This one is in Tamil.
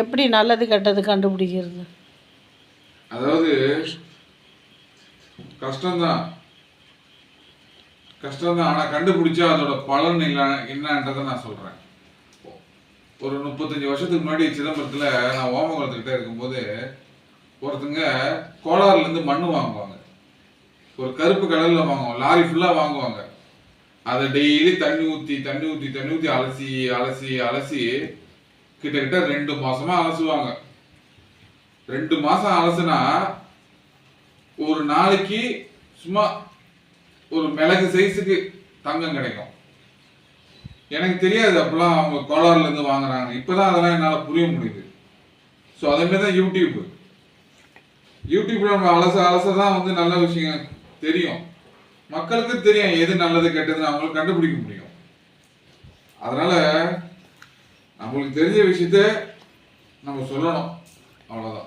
எப்படி நல்லது கெட்டது கண்டுபிடிக்கிறது? அதாவது கஷ்டம்தான். கஷ்டம்தான். ஆனால் கண்டுபிடிச்சா அதோட பலன் இல்லை என்னன்றதை நான் சொல்கிறேன் ஒரு முப்பத்தஞ்சு வருஷத்துக்கு முன்னாடி சிதம்பரத்தில் நான் ஓமகுளத்துக்கிட்ட இருக்கும்போது ஒருத்தங்க கோலாறுலேருந்து மண் வாங்குவாங்க. ஒரு கருப்பு கடலில் வாங்குவாங்க. லாரி ஃபுல்லாக வாங்குவாங்க. அதை டெய்லி தண்ணி ஊற்றி தண்ணி ஊற்றி தண்ணி ஊற்றி அலசி அலசி அலசி கிட்டத்தட்ட ரெண்டு மாசமா அலசுவாங்க. ரெண்டு மாசம் அலசுனா ஒரு நாளைக்கு சும்மா ஒரு மிளகு சைஸுக்கு தங்கம் கிடைக்கும். எனக்கு தெரியாது அப்பெல்லாம் அவங்க கோலாறுல இருந்து வாங்குறாங்க. இப்பதான் அதெல்லாம் என்னால புரிய முடியுது. ஸோ அதே மாதிரி தான் யூடியூப் யூடியூப்ல நம்ம அலச அலச தான் வந்து நல்ல விஷயம் தெரியும். மக்களுக்கு தெரியும் எது நல்லது கெட்டதுன்னு அவங்களுக்கு கண்டுபிடிக்க முடியும். அதனால நம்மளுக்கு தெரிஞ்ச விஷயத்த நம்ம சொல்லணும். அவ்வளோதான்